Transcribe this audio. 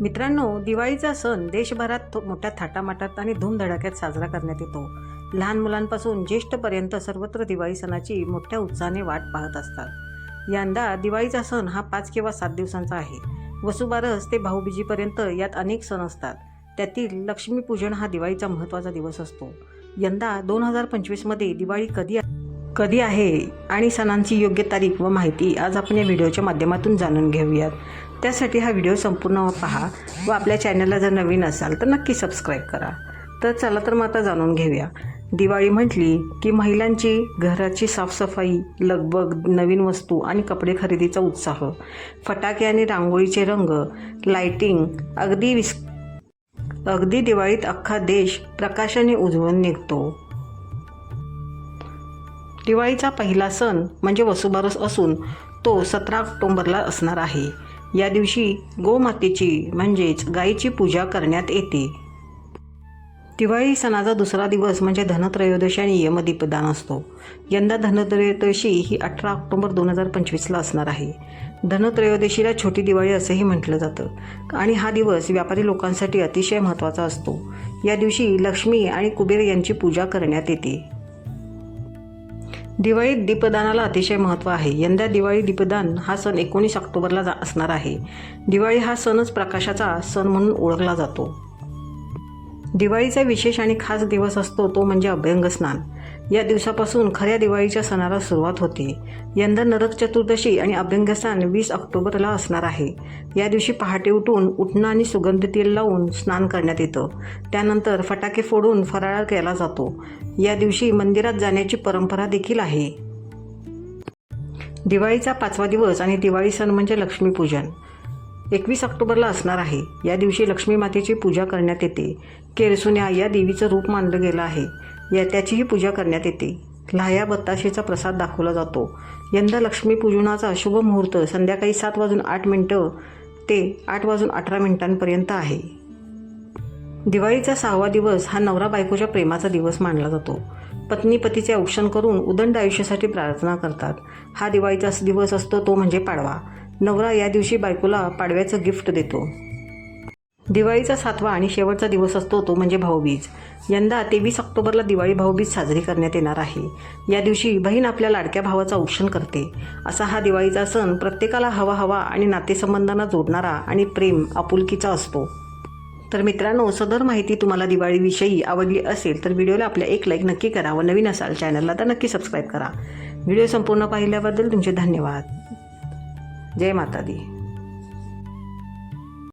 मित्रांनो दिवाळीचा सण देशभरात तो मोठ्या थाटामाटात आणि धूमधडाक्यात साजरा करण्यात येतो. लहान मुलांपासून ज्येष्ठपर्यंत सर्वत्र दिवाळी सणाची मोठ्या उत्साहाने वाट पाहत असतात. यंदा दिवाळीचा सण हा पाच किंवा सात दिवसांचा आहे. वसुबारस ते भाऊबीजीपर्यंत यात अनेक सण असतात. त्यातील लक्ष्मीपूजन हा दिवाळीचा महत्त्वाचा दिवस असतो. यंदा दोन हजार पंचवीसमध्ये दिवाळी कधी कधी आहे आणि सणांची योग्य तारीख व माहिती आज आपण या व्हिडिओच्या माध्यमातून जाणून घेऊयात. त्यासाठी हा व्हिडिओ संपूर्ण पहा व आपल्या चॅनलला जर नवीन असाल तर नक्की सबस्क्राईब करा. तर चला तर मग आता जाणून घेऊया. दिवाळी म्हटली की महिलांची घराची साफसफाई लगबग नवीन वस्तू आणि कपडे खरेदीचा उत्साह फटाके आणि रांगोळीचे रंग लाइटिंग अगदी विस अगदी दिवाळीत अख्खा देश प्रकाशाने उजळून निघतो. दिवाळीचा पहिला सण म्हणजे वसुबारस असून तो सतरा ऑक्टोंबरला असणार आहे. या दिवशी गोमातेची म्हणजेच गायीची पूजा करण्यात येते. दिवाळी सणाचा दुसरा दिवस म्हणजे धनत्रयोदशी आणि यमदीपदान असतो. यंदा धनत्रयोदशी ही अठरा ऑक्टोबर दोन हजार पंचवीसला असणार आहे. धनत्रयोदशीला छोटी दिवाळी असंही म्हटलं जातं. आणि हा दिवस व्यापारी लोकांसाठी अतिशय महत्त्वाचा असतो. या दिवशी लक्ष्मी आणि कुबेर यांची पूजा करण्यात येते. दिवाळीत दीपदानाला अतिशय महत्त्व आहे. यंदा दिवाळी दीपदान हा सण एकोणीस ऑक्टोबरला जा असणार आहे. दिवाळी हा सणच प्रकाशाचा सण म्हणून ओळखला जातो. दिवाळीचा विशेष आणि खास दिवस असतो तो म्हणजे अभ्यंग स्नान. या दिवसापासून खऱ्या दिवाळीच्या सणाला सुरुवात होते. यंदा नरक चतुर्दशी आणि अभ्यंग स्नान वीस ऑक्टोबरला असणार आहे. या दिवशी पहाटे उठून उठणं आणि सुगंध तेल लावून स्नान करण्यात येतं. त्यानंतर फटाके फोडून फराळ केला जातो. या दिवशी मंदिरात जाण्याची परंपरा देखील आहे. दिवाळीचा पाचवा दिवस आणि दिवाळी सण म्हणजे लक्ष्मीपूजन. एकवीस ऑक्टोबरला असणार आहे. या दिवशी लक्ष्मी मातेची पूजा करण्यात येते. केरसुन्या या देवीचं रूप मानलं गेलं आहे. या त्याचीही पूजा करण्यात येते. लाह्या बत्ताशेचा प्रसाद दाखवला जातो. यंदा लक्ष्मीपूजनाचा शुभ मुहूर्त संध्याकाळी सात वाजून आठ मिनटं ते आठ वाजून अठरा मिनिटांपर्यंत आहे. दिवाळीचा सहावा दिवस हा नवरा बायकोच्या प्रेमाचा दिवस मानला जातो. पत्नी पतीचे औक्षण करून उदंड आयुष्यासाठी प्रार्थना करतात. हा दिवाळीचा दिवस असतो तो म्हणजे पाडवा. नवरा या दिवशी बायकोला पाडव्याचं गिफ्ट देतो. दिवाळीचा सातवा आणि शेवटचा दिवस असतो तो म्हणजे भाऊबीज. यंदा तेवीस ऑक्टोबरला दिवाळी भाऊबीज साजरी करण्यात येणार आहे. या दिवशी बहीण आपल्या लाडक्या भावाचं औक्षण करते. असा हा दिवाळीचा सण प्रत्येकाला हवा हवा आणि नातेसंबंधांना जोडणारा आणि प्रेम आपुलकीचा असतो. तर मित्रांनो सदर माहिती तुम्हाला दिवाळीविषयी आवडली असेल तर व्हिडिओला आपल्या एक लाईक नक्की करा व नवीन असाल चॅनलला तर नक्की सबस्क्राईब करा. व्हिडिओ संपूर्ण पाहिल्याबद्दल तुमचे धन्यवाद. জয় মাতা দি